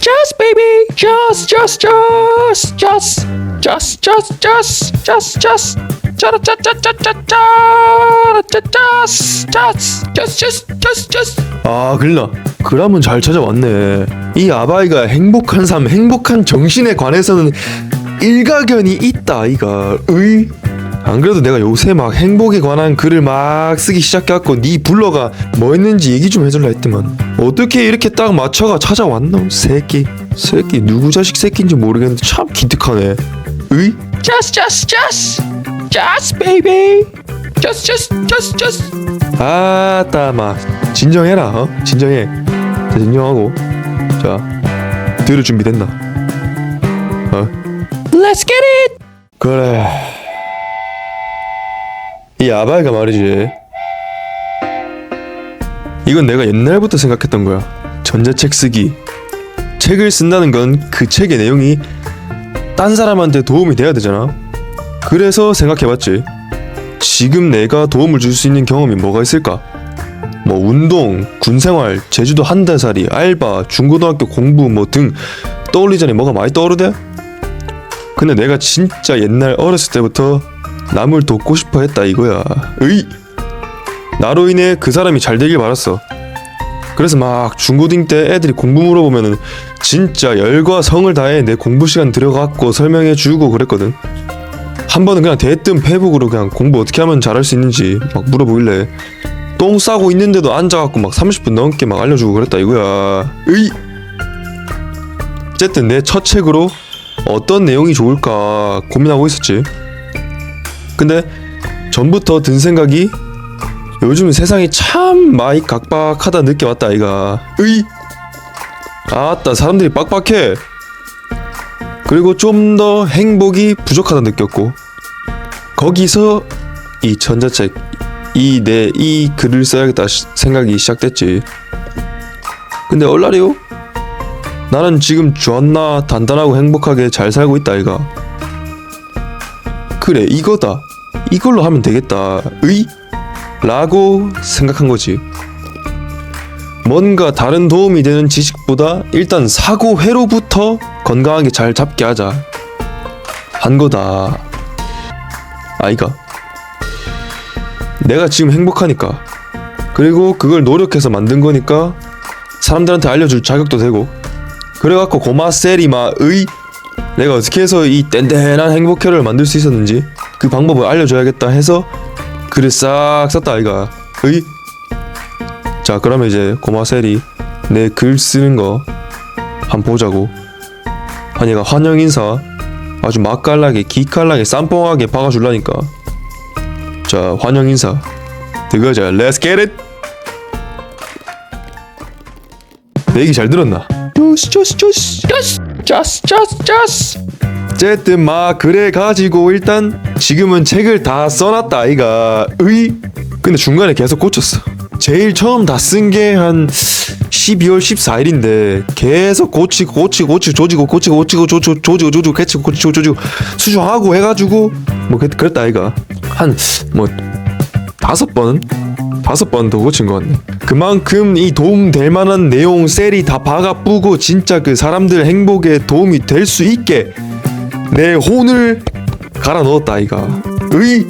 Just baby, just, just, just, just, just, just, just, just, just. 짜라짜짜짜짜짜 just just just just just 아 글나 그라면 잘 찾아왔네 이 아바이가 행복한 삶 행복한 정신에 관해서는 일가견이 있다 아이가 으이 안 그래도 내가 요새 막 행복에 관한 글을 막 쓰기 시작해갖고 네 불러가 뭐 했는지 얘기 좀 해줄라 했더만. 어떻게 이렇게 딱 맞춰가 찾아왔노? 새끼. 새끼. 누구 자식 새끼인지 모르겠는데 참 기특하네. 으이? Just just just. Just baby. Just just just just. 아따 마. 진정해라 어? 진정해. 자 진정하고. 자 들을 준비 됐나? 어? Let's get it. 그래 이 아바이가 말이지. 이건 내가 옛날부터 생각했던 거야. 전자책 쓰기. 책을 쓴다는 건 그 책의 내용이 딴 사람한테 도움이 돼야 되잖아. 그래서 생각해봤지. 지금 내가 도움을 줄 수 있는 경험이 뭐가 있을까? 뭐 운동, 군생활, 제주도 한 달 살이, 알바, 중고등학교 공부 뭐 등 떠올리자니 뭐가 많이 떠오르대? 근데 내가 진짜 옛날 어렸을 때부터 남을 돕고 싶어 했다 이거야. 으이! 나로 인해 그 사람이 잘 되길 바랐어. 그래서 막 중고딩 때 애들이 공부 물어보면은 진짜 열과 성을 다해 내 공부 시간 들여갖고 설명해 주고 그랬거든. 한 번은 그냥 대뜸 페북으로 그냥 공부 어떻게 하면 잘할 수 있는지 막 물어보길래 똥 싸고 있는데도 앉아갖고 막 30분 넘게 막 알려주고 그랬다 이거야. 으이! 어쨌든 내 첫 책으로 어떤 내용이 좋을까 고민하고 있었지. 근데 전부터 든 생각이 요즘 세상이 참 많이 각박하다 느껴 왔다 아이가. 으이! 아따 사람들이 빡빡해. 그리고 좀 더 행복이 부족하다 느꼈고 거기서 이 전자책 이 내 이 글을 써야겠다 시- 생각이 시작됐지. 근데 얼라리요? 나는 지금 존나 단단하고 행복하게 잘 살고 있다 아이가. 그래 이거다. 이걸로 하면 되겠다. 의? 라고 생각한 거지. 뭔가 다른 도움이 되는 지식보다 일단 사고 회로부터 건강하게 잘 잡게 하자. 한 거다. 아이가. 내가 지금 행복하니까. 그리고 그걸 노력해서 만든 거니까 사람들한테 알려줄 자격도 되고. 그래갖고 고마 세리마 의 내가 어떻게 해서 이 뗀뗀한 행복회를 만들 수 있었는지 그 방법을 알려줘야겠다 해서 글을 싹 썼다 아이가. 의? 자 그러면 이제 고마 세리. 내글 쓰는 거 한번 보자고. 한이가 환영 인사 아주 맛깔나게 기깔나게 쌈뽕하게 박아줄라니까. 자 환영 인사. 들어가자. Let's get it! 내 얘기 잘 들었나? 조시 조시 조시 just. Just just just 어쨌든 막 그래 가지고 일단 지금은 책을 다 써놨다 아이가. 의? 근데 중간에 계속 고쳤어. 제일 처음 다 쓴 게 한 12월 14일인데 계속 고치고 고치고 고치고 조지고 고치고 고치고 조지고 조지고 조지고 고치고 고치고 조지고 수정하고 해가지고 뭐 그랬, 그랬다 아이가. 한 뭐 다섯 번 다섯 번 더 고친 것 같네. 그만큼 이 도움 될 만한 내용 셀이 다 박아 뿌고 진짜 그 사람들 행복에 도움이 될 수 있게 내 혼을 갈아 넣었다 아이가. 으이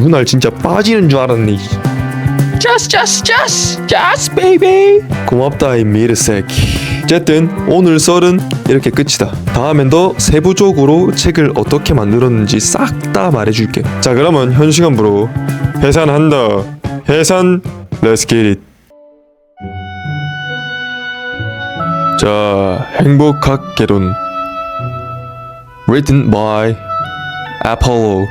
눈알 진짜 빠지는 줄 알았네. just just just just baby 고맙다 이 미르새끼. 어쨌든 오늘 썰은 이렇게 끝이다. 다음엔 더 세부적으로 책을 어떻게 만들었는지 싹 다 말해줄게. 자 그러면 현 시간부로 해산한다. 해산. Let's get it. 자 행복학 개론. Written by Apollo.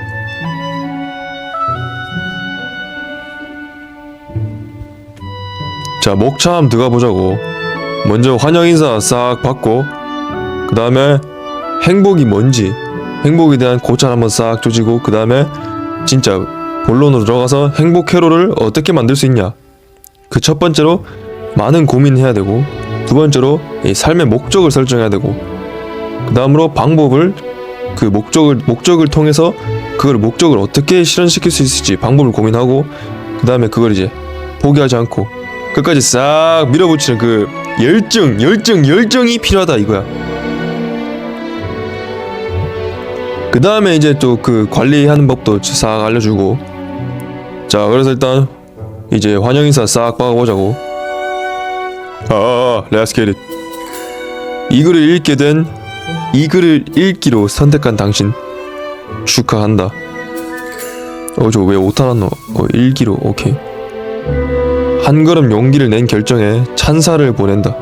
자 목차 한번 들어가 보자고. 먼저 환영 인사 싹 받고 그 다음에 행복이 뭔지 행복에 대한 고찰 한번 싹 조지고 그 다음에 진짜 본론으로 들어가서 행복 회로를 어떻게 만들 수 있냐 그 첫 번째로 많은 고민해야 되고 두 번째로 이 삶의 목적을 설정해야 되고 그 다음으로 방법을 그 목적을 목적을 통해서 그걸 목적을 어떻게 실현시킬 수 있을지 방법을 고민하고 그 다음에 그걸 이제 포기하지 않고 끝까지 싹 밀어붙이는 그 열정 열정 열정이 필요하다 이거야. 그 다음에 이제 또 그 관리하는 법도 싹 알려주고. 자 그래서 일단 이제 환영 인사 싹 박아보자고. 아 let's get it 이 글을 읽게 된 이 글을 읽기로 선택한 당신 축하한다. 어 저 왜 오타 났노? 어 읽기로 오케이. 한 걸음 용기를 낸 결정에 찬사를 보낸다.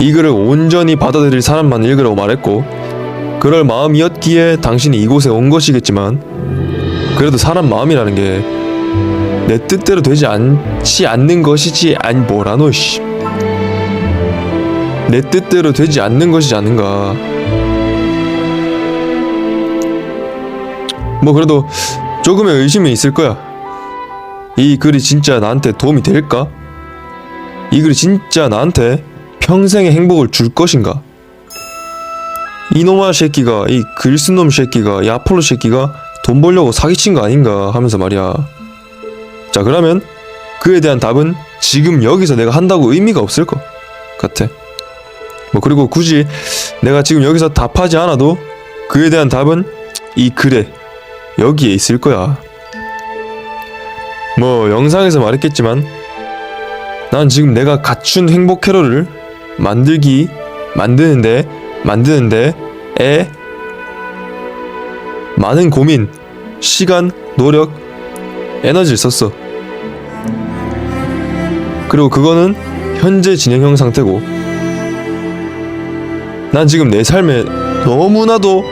이 글을 온전히 받아들일 사람만 읽으라고 말했고 그럴 마음이었기에 당신이 이곳에 온 것이겠지만 그래도 사람 마음이라는 게 내 뜻대로 되지 않지 않는 것이지 아니 뭐라노 씨. 내 뜻대로 되지 않는 것이지 않는가. 뭐 그래도 조금의 의심이 있을 거야. 이 글이 진짜 나한테 도움이 될까? 이 글이 진짜 나한테 평생의 행복을 줄 것인가? 이놈아 새끼가 이 글 쓴 놈 새끼가 이 아폴로 새끼가 돈 벌려고 사기친 거 아닌가 하면서 말이야. 자 그러면 그에 대한 답은 지금 여기서 내가 한다고 의미가 없을 것 같아. 뭐 그리고 굳이 내가 지금 여기서 답하지 않아도 그에 대한 답은 이 글에 여기에 있을 거야. 뭐 영상에서 말했겠지만 난 지금 내가 갖춘 행복 캐롤을 만들기 만드는데 만드는데 에 많은 고민, 시간, 노력, 에너지를 썼어. 그리고 그거는 현재 진행형 상태고 난 지금 내 삶에 너무나도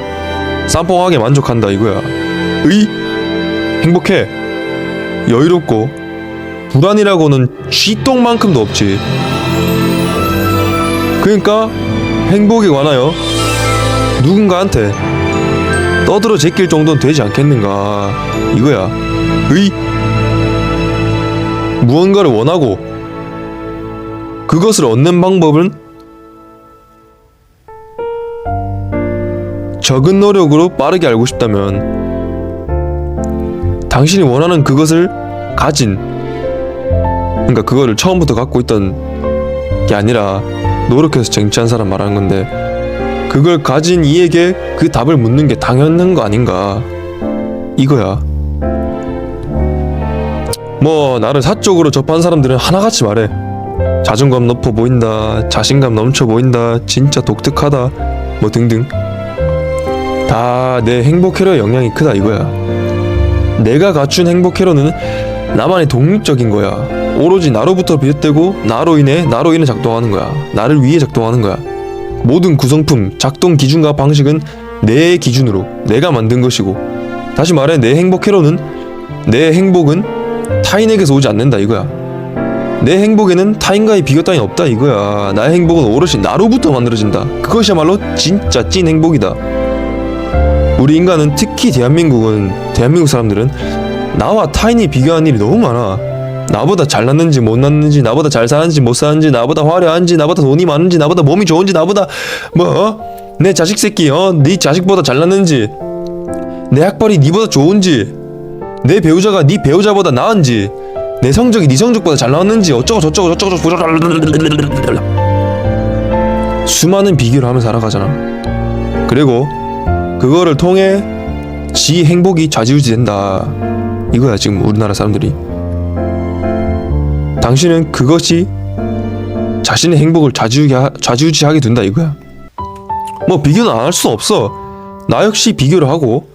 쌈뽕하게 만족한다 이거야. 의 행복해 여유롭고 불안이라고는 쥐똥만큼도 없지. 그러니까 행복에 관하여 누군가한테 떠들어 제낄 정도는 되지 않겠는가 이거야. 의 무언가를 원하고 그것을 얻는 방법은 적은 노력으로 빠르게 알고 싶다면 당신이 원하는 그것을 가진 그러니까 그거를 처음부터 갖고 있던 게 아니라 노력해서 쟁취한 사람 말하는 건데 그걸 가진 이에게 그 답을 묻는 게 당연한 거 아닌가? 이거야. 뭐 나를 사적으로 접한 사람들은 하나같이 말해. 자존감 높아 보인다 자신감 넘쳐 보인다 진짜 독특하다 뭐 등등 다 내 행복 캐러의 영향이 크다 이거야. 내가 갖춘 행복 캐러는 나만의 독립적인 거야. 오로지 나로부터 비롯되고 나로 인해 나로 인해 작동하는 거야. 나를 위해 작동하는 거야. 모든 구성품 작동 기준과 방식은 내 기준으로 내가 만든 것이고 다시 말해 내 행복 캐러는 내 행복은 타인에게서 오지 않는다 이거야. 내 행복에는 타인과의 비교 따윈 없다 이거야. 나의 행복은 오롯이 나로부터 만들어진다. 그것이야말로 진짜 찐 행복이다 우리 인간은 특히 대한민국은 대한민국 사람들은 나와 타인이 비교하는 일이 너무 많아 나보다 잘났는지 못났는지 나보다 잘 사는지 못 사는지 나보다 화려한지 나보다 돈이 많은지 나보다 몸이 좋은지 나보다 뭐내 자식 새끼 어네 자식보다 잘났는지 내 학벌이 니보다 좋은지 내 배우자가 네 배우자보다 나은지 내 성적이 네 성적보다 잘 나왔는지 어쩌고 저쩌고 저쩌고 저쩌고 수많은 비교를 하면서 살아가잖아 그리고 그거를 통해 지 행복이 좌지우지 된다. 이거야 지금 우리나라 사람들이. 당신은 그것이 자신의 행복을 좌지우지 좌지우지 하게 된다 이거야. 뭐 비교는 안 할 수 없어. 나 역시 비교를 하고.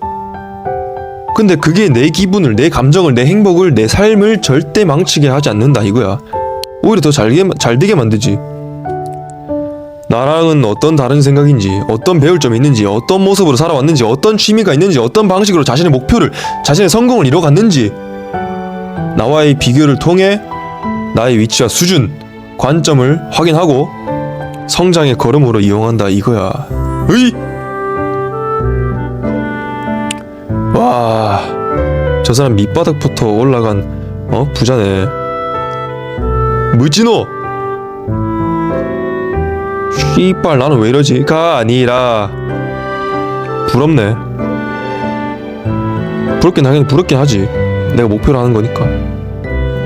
근데 그게 내 기분을 내 감정을 내 행복을 내 삶을 절대 망치게 하지 않는다 이거야. 오히려 더 잘게 잘 되게 만들지 나랑은 어떤 다른 생각인지 어떤 배울 점이 있는지 어떤 모습으로 살아왔는지 어떤 취미가 있는지 어떤 방식으로 자신의 목표를 자신의 성공을 이뤄갔는지 나와의 비교를 통해 나의 위치와 수준 관점을 확인하고 성장의 걸음으로 이용한다 이거야. 으이! 와 저 사람 밑바닥부터 올라간 어 부자네. 무지노 씨발 나는 왜 이러지가 아니라. 부럽네. 부럽긴 당연히 부럽긴 하지. 내가 목표로 하는 거니까.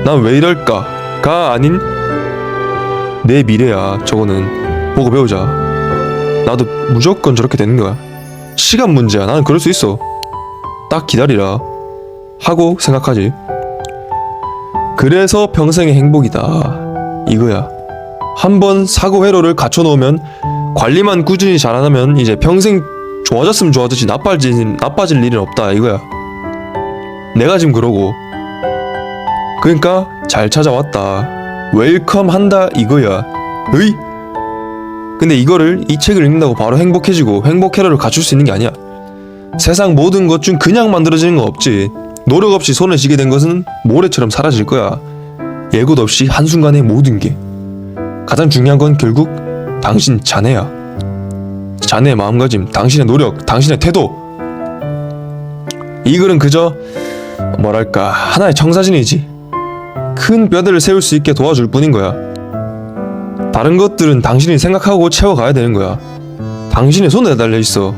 난 왜 이럴까가 아닌 내 미래야. 저거는 보고 배우자. 나도 무조건 저렇게 되는 거야. 시간 문제야. 나는 그럴 수 있어. 딱 기다리라. 하고 생각하지. 그래서 평생의 행복이다. 이거야 한번 사고 회로를 갖춰 놓으면 관리만 꾸준히 잘안 하면 이제 평생 좋아졌으면 좋아졌지 나빠질 나빠질 일은 없다 이거야. 내가 지금 그러고. 그러니까 잘 찾아왔다. 웰컴 한다 이거야. 으이. 근데 이거를 이 책을 읽는다고 바로 행복해지고 행복 회로를 갖출 수 있는 게 아니야. 세상 모든 것 중 그냥 만들어지는 거 없지. 노력 없이 손에 쥐게 된 것은 모래처럼 사라질 거야. 예고도 없이 한순간에 모든 게 가장 중요한 건 결국 당신 자네야. 자네의 마음가짐 당신의 노력 당신의 태도. 이 글은 그저 뭐랄까 하나의 청사진이지. 큰 뼈대를 세울 수 있게 도와줄 뿐인 거야. 다른 것들은 당신이 생각하고 채워가야 되는 거야. 당신의 손에 달려 있어.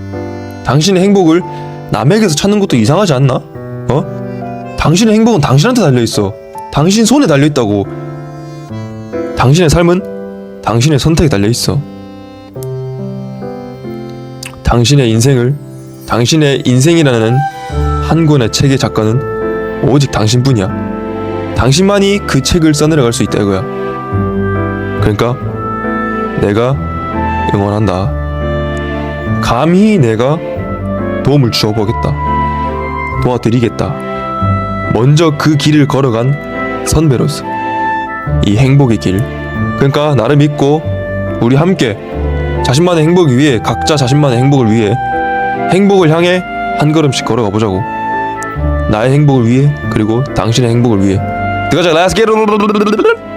당신의 행복을 남에게서 찾는 것도 이상하지 않나? 어? 당신의 행복은 당신한테 달려 있어. 당신 손에 달려 있다고. 당신의 삶은 당신의 선택에 달려 있어 당신의 인생을 당신의 인생이라는 한 권의 책의 작가는 오직 당신뿐이야. 당신만이 그 책을 써내려갈 수 있다 이거야. 그러니까 내가 응원한다. 감히 내가 도움을 주어보겠다. 도와드리겠다. 먼저 그 길을 걸어간 선배로서 이 행복의 길. 그러니까 나를 믿고 우리 함께 자신만의 행복을 위해 각자 자신만의 행복을 위해 행복을 향해 한 걸음씩 걸어가 보자고. 나의 행복을 위해 그리고 당신의 행복을 위해. 들어가자. Let's get it.